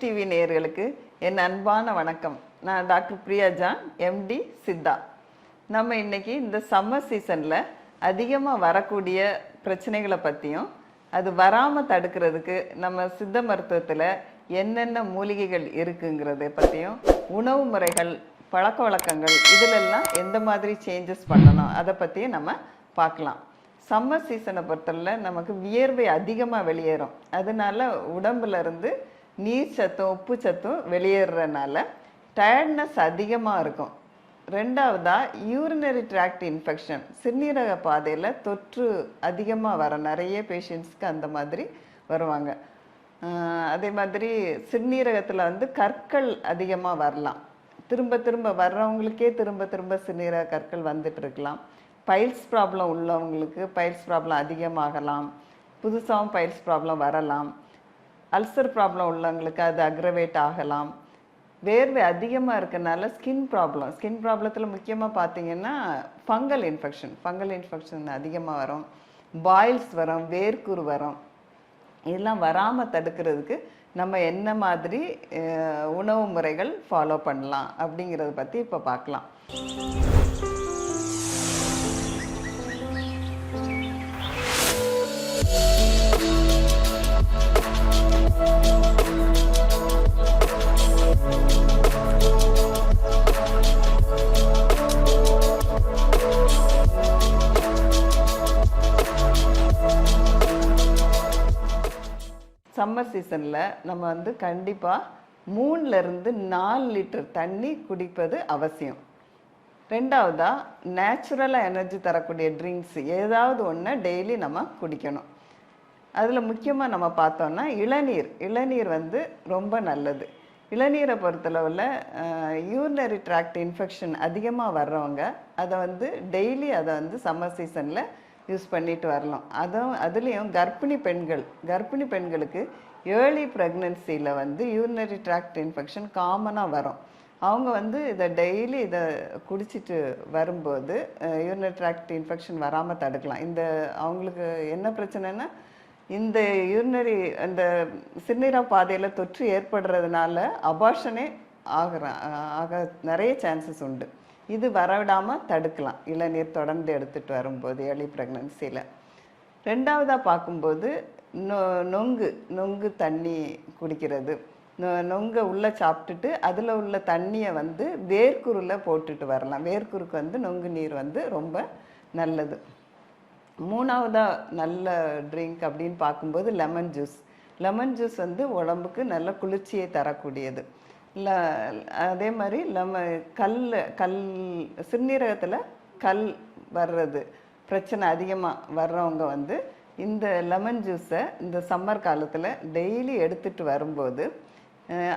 TV நேயர்களுக்கு என் அன்பான வணக்கம். நான் doctor Priya John MD Siddha. நம்ம இன்னைக்கு இந்த சம்மர் சீசனில் அதிகமாக வரக்கூடிய பிரச்சனைகளை பற்றியும் அது வராமல் தடுக்கிறதுக்கு நம்ம சித்த மருத்துவத்தில் என்னென்ன மூலிகைகள் இருக்குங்கிறத பற்றியும் உணவு முறைகள் பழக்க வழக்கங்கள் இதிலெல்லாம் எந்த மாதிரி சேஞ்சஸ் பண்ணணும் அதை பற்றியும் நம்ம பார்க்கலாம். சம்மர் சீசனை பொறுத்தவரை நமக்கு வியர்வை அதிகமாக வெளியேறும். அதனால உடம்புல இருந்து நீர் சத்தம் உப்பு சத்தும் வெளியேறுறனால டயர்ட்னஸ் அதிகமாக இருக்கும். ரெண்டாவதாக யூரினரி ட்ராக்ட் இன்ஃபெக்ஷன் சிறுநீரக பாதையில் தொற்று அதிகமாக வர நிறைய பேஷண்ட்ஸ்க்கு அந்த மாதிரி வருவாங்க. அதே மாதிரி சிறுநீரகத்தில் வந்து கற்கள் அதிகமாக வரலாம். திரும்ப திரும்ப வர்றவங்களுக்கே திரும்ப திரும்ப சிறுநீரக கற்கள் வந்துட்டு இருக்கலாம். பைல்ஸ் ப்ராப்ளம் உள்ளவங்களுக்கு பைல்ஸ் ப்ராப்ளம் அதிகமாகலாம். புதுசாகவும் பைல்ஸ் ப்ராப்ளம் வரலாம். அல்சர் ப்ராப்ளம் உள்ளவங்களுக்கு அது அக்ரவேட் ஆகலாம். வேர்வை அதிகமாக இருக்கனால ஸ்கின் ப்ராப்ளம் ஸ்கின் ப்ராப்ளத்தில் முக்கியமாக பார்த்தீங்கன்னா ஃபங்கல் இன்ஃபெக்ஷன் ஃபங்கல் இன்ஃபெக்ஷன் அதிகமாக வரும். பாயில்ஸ் வரும் வேர்க்குரு வரும். இதெல்லாம் வராமல் தடுக்கிறதுக்கு நம்ம என்ன மாதிரி உணவு முறைகள் ஃபாலோ பண்ணலாம் அப்படிங்கிறத பற்றி இப்போ பார்க்கலாம் சம்மர் சீசனில் நம்ம வந்து கண்டிப்பாக மூணுலேருந்து நாலு லிட்டர் தண்ணி குடிப்பது அவசியம். ரெண்டாவதாக நேச்சுரலாக எனர்ஜி தரக்கூடிய ட்ரிங்க்ஸ் ஏதாவது ஒன்று டெய்லி நம்ம குடிக்கணும். அதில் முக்கியமாக நம்ம பார்த்தோம்னா இளநீர். இளநீர் வந்து ரொம்ப நல்லது. இளநீரை பொறுத்தளவில் யூரினரி ட்ராக்ட் இன்ஃபெக்ஷன் அதிகமாக வர்றவங்க அதை வந்து டெய்லி அதை வந்து சம்மர் சீசனில் யூஸ் பண்ணிட்டு வரலாம். அதுவும் அதுலேயும் கர்ப்பிணி பெண்கள் கர்ப்பிணி பெண்களுக்கு ஏர்லி ப்ரெக்னென்சியில் வந்து யூரினரி ட்ராக்ட் இன்ஃபெக்ஷன் காமனாக வரும். அவங்க வந்து இதை டெய்லி இதை குடிச்சிட்டு வரும்போது யூரினரி ட்ராக்ட் இன்ஃபெக்ஷன் வராமல் தடுக்கலாம். இந்த அவங்களுக்கு என்ன பிரச்சனைன்னா இந்த யூரினரி அந்த சிறுநீரக பாதையில் தொற்று ஏற்படுறதுனால அபார்ஷனே ஆகிற ஆக நிறைய சான்சஸ் உண்டு. இது வரவிடாமல் தடுக்கலாம். இளநீர் தொடர்ந்து எடுத்துகிட்டு வரும்போது ஏர்லி ப்ரெக்னன்சியில் ரெண்டாவதாக பார்க்கும்போது நொ நொங்கு நொங்கு தண்ணி குடிக்கிறது. நொ- நொங்கை உள்ளே சாப்பிட்டுட்டு அதில் உள்ள தண்ணியை வந்து வேர்க்குருவில் போட்டுட்டு வரலாம். வேர்க்குருக்கு வந்து நொங்கு நீர் வந்து ரொம்ப நல்லது. மூணாவதாக நல்ல ட்ரிங்க் அப்படின்னு பார்க்கும்போது லெமன் ஜூஸ் லெமன் ஜூஸ் வந்து உடம்புக்கு நல்ல குளிர்ச்சியை தரக்கூடியது. ல அதே மாதிரி லெம கல் கல் சிறுநீரகத்தில் கல் வர்றது பிரச்சனை அதிகமாக வர்றவங்க வந்து இந்த லெமன் ஜூஸை இந்த சம்மர் காலத்தில் டெய்லி எடுத்துகிட்டு வரும்போது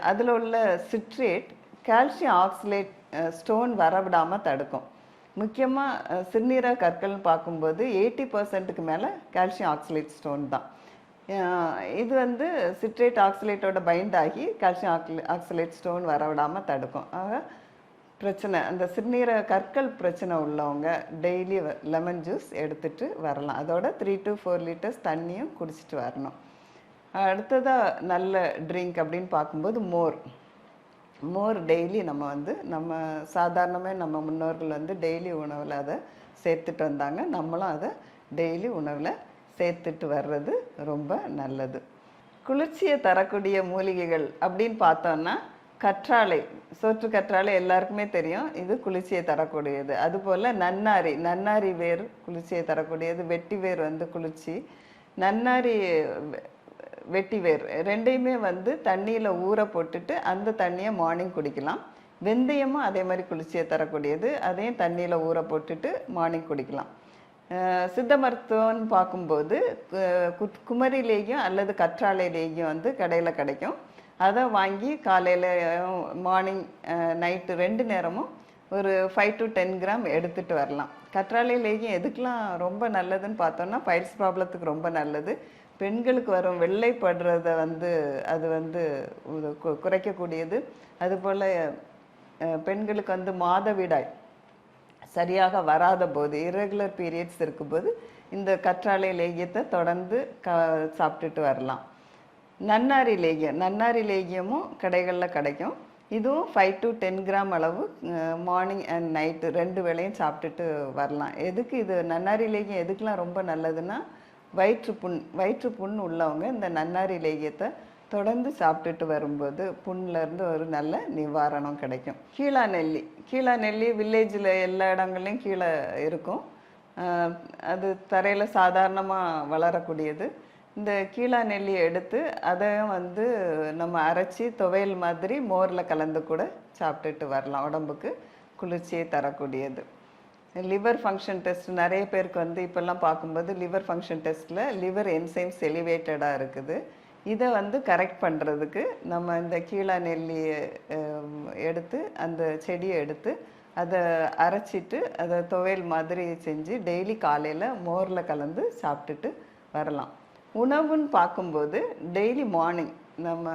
அதில் உள்ள சிட்ரேட் கால்சியம் ஆக்சிலேட் ஸ்டோன் வரவிடாமல் தடுக்கும். முக்கியமாக சிறுநீரக கற்கள்னு பார்க்கும்போது எயிட்டி பர்சன்ட்டுக்கு மேலே கால்சியம் ஆக்சிலேட் ஸ்டோன் தான். இது வந்து சிட்ரேட் ஆக்சிலேட்டோட பைண்ட் ஆகி கால்சியம் ஆக்சி ஆக்சிலேட் ஸ்டோன் வரவிடாமல் தடுக்கும். ஆக பிரச்சனை அந்த சிறுநீர கற்கள் பிரச்சனை உள்ளவங்க டெய்லி லெமன் ஜூஸ் எடுத்துட்டு வரலாம். அதோட த்ரீ டு ஃபோர் லிட்டர்ஸ் தண்ணியும் குடிச்சிட்டு வரணும். அடுத்ததாக நல்ல ட்ரிங்க் அப்படின்னு பார்க்கும்போது மோர். மோர் டெய்லி நம்ம வந்து நம்ம சாதாரணமே நம்ம முன்னோர்கள் வந்து டெய்லி உணவில் அதை சேர்த்துட்டு வந்தாங்க. நம்மளும் அதை டெய்லி உணவில் சேர்த்துட்டு வர்றது ரொம்ப நல்லது. குளிர்ச்சியை தரக்கூடிய மூலிகைகள் அப்படின்னு பார்த்தோம்னா கற்றாழை சோற்று கற்றாழை எல்லாருக்குமே தெரியும். இது குளிர்ச்சியை தரக்கூடியது. அதுபோல் நன்னாரி நன்னாரி வேர் குளிர்ச்சியை தரக்கூடியது. வெட்டி வேர் வந்து குளிர்ச்சி. நன்னாரி வெ- வெட்டி வேர் ரெண்டையுமே வந்து தண்ணியில் ஊற போட்டுட்டு அந்த தண்ணியை மார்னிங் குடிக்கலாம். வெந்தயமும் அதே மாதிரி குளிர்ச்சியை தரக்கூடியது. அதையும் தண்ணியில் ஊற போட்டுட்டு மார்னிங் குடிக்கலாம். சித்த மருத்துவம்னு பார்க்கும்போது கு- குமரிலேயும் அல்லது கற்றாழையிலேயும் வந்து கடையில் கிடைக்கும். அதை வாங்கி காலையில் மார்னிங் நைட்டு ரெண்டு நேரமும் ஒரு ஃபைவ் டு டென் கிராம் எடுத்துகிட்டு வரலாம். கற்றாழை லேகியம் எதுக்கெலாம் ரொம்ப நல்லதுன்னு பார்த்தோன்னா பைல்ஸ் ப்ராப்ளத்துக்கு ரொம்ப நல்லது. பெண்களுக்கு வரும் வெள்ளைப்படுறத வந்து அது வந்து குறைக்கக்கூடியது. அதுபோல் பெண்களுக்கு வந்து மாதவிடாய் சரியாக வராத போது irregular பீரியட்ஸ் இருக்கும்போது இந்த கற்றாழை லேகியத்தை தொடர்ந்து க சாப்பிட்டுட்டு வரலாம். நன்னாரி லேகியம் நன்னாரி லேகியமும் கடைகளில் கிடைக்கும். இதுவும் ஃபைவ் டு டென் கிராம் அளவு மார்னிங் அண்ட் நைட்டு ரெண்டு வேளையும் சாப்பிட்டுட்டு வரலாம். எதுக்கு இது நன்னாரி லேகியம் எதுக்கெலாம் ரொம்ப நல்லதுன்னா வயிற்று புண் வயிற்று புண் உள்ளவங்க இந்த நன்னாரி லேகியத்தை தொடர்ந்து சாப்பிட்டுட்டு வரும்போது புண்ணிலேருந்து ஒரு நல்ல நிவாரணம் கிடைக்கும். கீழா நெல்லி. கீழா நெல்லி வில்லேஜில் எல்லா இடங்கள்லையும் கீழே இருக்கும். அது தரையில் சாதாரணமாக வளரக்கூடியது. இந்த கீழா நெல்லியை எடுத்து அதையும் வந்து நம்ம அரைச்சி துவையல் மாதிரி மோரில் கலந்து கூட சாப்பிட்டுட்டு வரலாம். உடம்புக்கு குளிர்ச்சியை தரக்கூடியது. லிவர் ஃபங்க்ஷன் டெஸ்ட் நிறைய பேருக்கு வந்து இப்போல்லாம் பார்க்கும்போது லிவர் ஃபங்க்ஷன் டெஸ்ட்டில் லிவர் என்சைம்ஸ் எலிவேட்டடாக இருக்குது. இதை வந்து கரெக்ட் பண்ணுறதுக்கு நம்ம இந்த கீழா நெல்லியை எடுத்து அந்த செடியை எடுத்து அதை அரைச்சிட்டு அதை துவையல் மாதிரி செஞ்சு டெய்லி காலையில் மோரில் கலந்து சாப்பிட்டுட்டு வரலாம். உணவுன்னு பார்க்கும்போது டெய்லி மார்னிங் நம்ம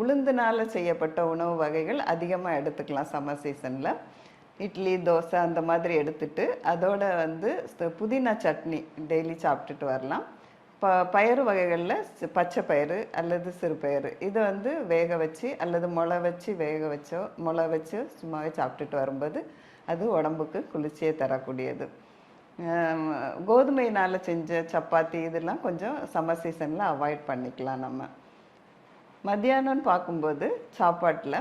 உளுந்தினால் செய்யப்பட்ட உணவு வகைகள் அதிகமாக எடுத்துக்கலாம் சம்மர் சீசனில் இட்லி தோசை அந்த மாதிரி எடுத்துட்டு அதோட வந்து புதினா சட்னி டெய்லி சாப்பிட்டுட்டு வரலாம். ப பயிறு வகைகளில் பச்சை பயிறு அல்லது சிறுபயிறு. இதை வந்து வேக வச்சு அல்லது முளை வச்சு வேக வச்சோ முளை வச்சோ சும்மாவே சாப்பிட்டுட்டு வரும்போது அது உடம்புக்கு குளிர்ச்சியை தரக்கூடியது. கோதுமையினால் செஞ்ச சப்பாத்தி இதெல்லாம் கொஞ்சம் சம்மர் சீசனில் அவாய்ட் பண்ணிக்கலாம் நம்ம. மத்தியானம்னு பார்க்கும்போது சாப்பாட்டில்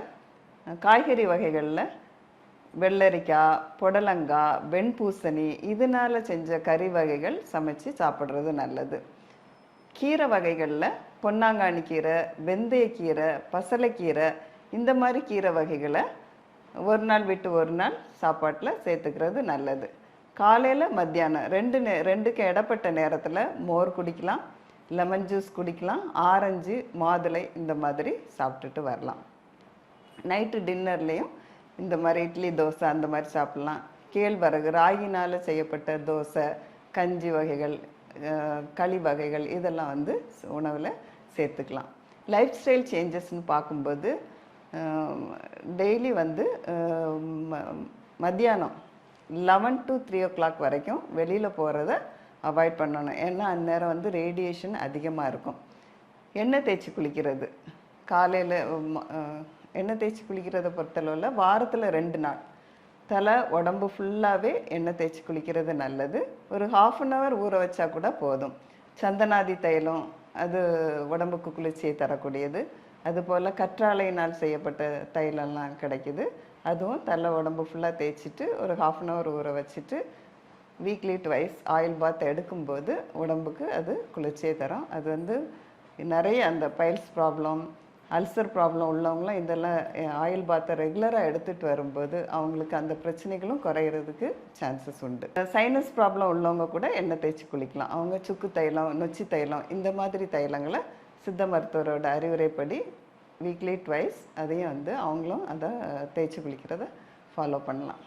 காய்கறி வகைகளில் வெள்ளரிக்காய் புடலங்காய் வெண்பூசணி இதனால் செஞ்ச கறி வகைகள் சமைச்சு சாப்பிட்றது நல்லது. கீரை வகைகளில் பொன்னாங்கானி கீரை வெந்தயக்கீரை பசலைக்கீரை இந்த மாதிரி கீரை வகைகளை ஒரு நாள் விட்டு ஒரு நாள் சாப்பாட்டில் சேர்த்துக்கிறது நல்லது. காலையில் மத்தியானம் ரெண்டு நே ரெண்டுக்கு இடப்பட்ட நேரத்தில் மோர் குடிக்கலாம் லெமன் ஜூஸ் குடிக்கலாம் ஆரஞ்சு மாதுளை இந்த மாதிரி சாப்பிட்டுட்டு வரலாம். நைட்டு டின்னர்லேயும் இந்த மாதிரி இட்லி தோசை அந்த மாதிரி சாப்பிட்லாம். கேழ்வரகு ராகினால் செய்யப்பட்ட தோசை கஞ்சி வகைகள் களி வகைகள் இதெல்லாம் வந்து உணவில் சேர்த்துக்கலாம். லைஃப் ஸ்டைல் சேஞ்சஸ்ன்னு பார்க்கும்போது டெய்லி வந்து ம- மத்தியானம் eleven to three o'clock வரைக்கும் வெளியில் போகிறத அவாய்ட் பண்ணணும். ஏன்னா அந்நேரம் வந்து ரேடியேஷன் அதிகமாக இருக்கும். எண்ணெய் தேய்ச்சி குளிக்கிறது. காலையில் எண்ணெய் தேய்ச்சி குளிக்கிறத பொறுத்தளவில் வாரத்தில் ரெண்டு நாள். தலை உடம்பு ஃபுல்லாகவே எண்ணெய் தேய்ச்சி குளிக்கிறது நல்லது. ஒரு ஹாஃப் அன் ஹவர் ஊற வச்சா கூட போதும். சந்தனாதி தைலம் அது உடம்புக்கு குளிர்ச்சியை தரக்கூடியது. அதுபோல் கற்றாழையினால் செய்யப்பட்ட தைலம்லாம் கிடைக்குது. அதுவும் தலை உடம்பு ஃபுல்லாக தேய்ச்சிட்டு ஒரு ஹாஃப் அன் ஹவர் ஊற வச்சுட்டு வீக்லி ட்வைஸ் ஆயில் பாத் எடுக்கும்போது உடம்புக்கு அது குளிர்ச்சியை தரும். அது வந்து நிறைய அந்த பைல்ஸ் ப்ராப்ளம் அல்சர் ப்ராப்ளம் உள்ளவங்களாம் இதெல்லாம் ஆயில் பாத்தை ரெகுலராக எடுத்துகிட்டு வரும்போது அவங்களுக்கு அந்த பிரச்சனைகளும் குறையிறதுக்கு சான்சஸ் உண்டு. சைனஸ் ப்ராப்ளம் உள்ளவங்க கூட எண்ணெய் தேய்ச்சி குளிக்கலாம். அவங்க சுக்கு தைலம் நொச்சி தைலம் இந்த மாதிரி தைலங்களை சித்த மருத்துவரோட அறிவுரைப்படி வீக்லி ட்வைஸ் அதையும் வந்து அவங்களும் அதை தேய்ச்சி குளிக்கிறத ஃபாலோ பண்ணலாம்.